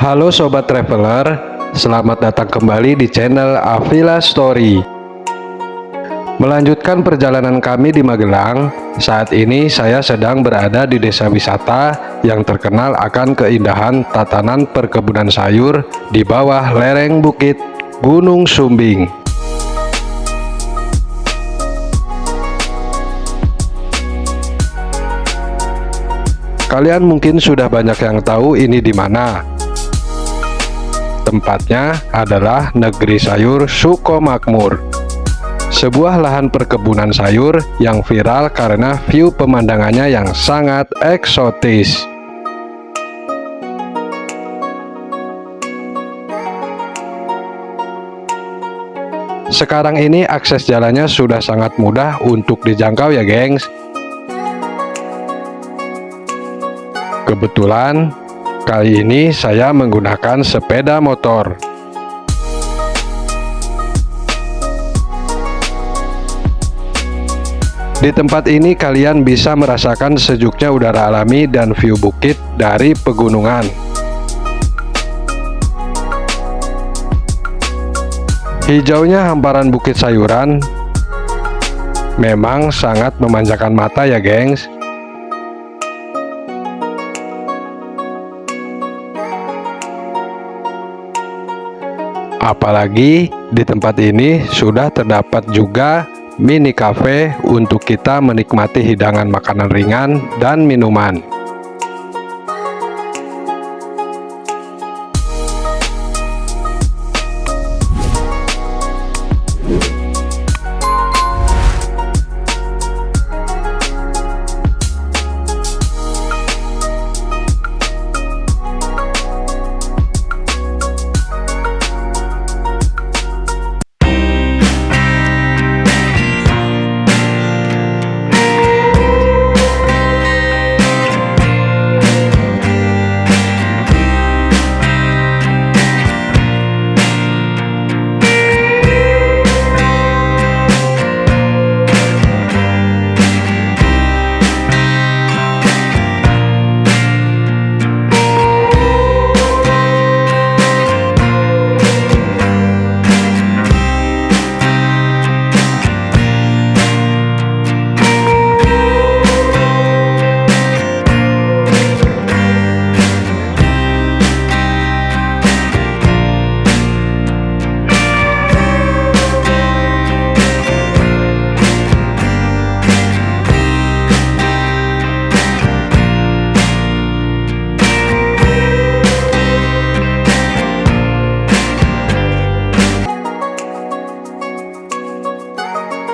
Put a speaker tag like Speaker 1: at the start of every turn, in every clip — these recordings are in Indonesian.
Speaker 1: Halo Sobat Traveler, selamat datang kembali di channel Avila Story. Melanjutkan perjalanan kami di Magelang, saat ini saya sedang berada di desa wisata yang terkenal akan keindahan tatanan perkebunan sayur di bawah lereng bukit Gunung Sumbing. Kalian mungkin sudah banyak yang tahu ini di mana, Tempatnya adalah negeri sayur Sukomakmur. Sebuah lahan perkebunan sayur yang viral karena view pemandangannya yang sangat eksotis. Sekarang ini akses jalannya sudah sangat mudah untuk dijangkau ya gengs. Kebetulan Kali ini saya menggunakan sepeda motor. Di tempat ini kalian bisa merasakan sejuknya udara alami dan view bukit dari pegunungan. Hijaunya hamparan bukit sayuran memang sangat memanjakan mata ya gengs. Apalagi di tempat ini sudah terdapat juga mini cafe untuk kita menikmati hidangan makanan ringan dan minuman.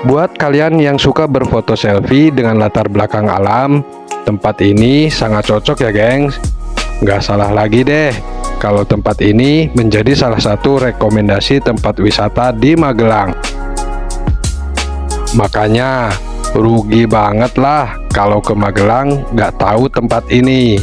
Speaker 1: Buat kalian yang suka berfoto selfie dengan latar belakang alam, tempat ini sangat cocok ya gengs. Nggak salah lagi deh, kalau tempat ini menjadi salah satu rekomendasi tempat wisata di Magelang. Makanya, rugi banget lah kalau ke Magelang nggak tahu tempat ini.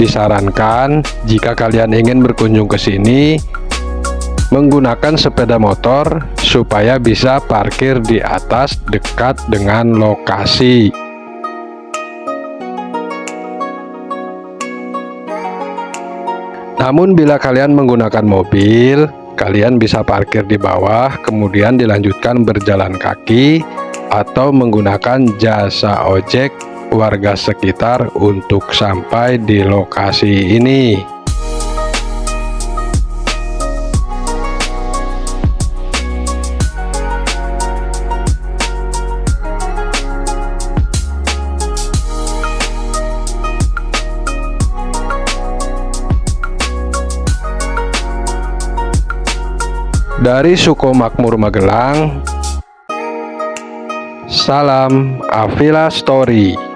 Speaker 1: Disarankan jika kalian ingin berkunjung ke sini menggunakan sepeda motor supaya bisa parkir di atas dekat dengan lokasi. Namun bila kalian menggunakan mobil, kalian bisa parkir di bawah kemudian dilanjutkan berjalan kaki atau menggunakan jasa ojek warga sekitar untuk sampai di lokasi ini. Dari Suko Makmur Magelang, salam Avila Story.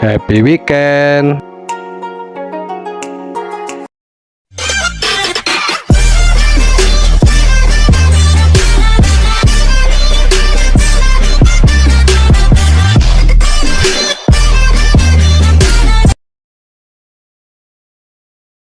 Speaker 1: Happy weekend.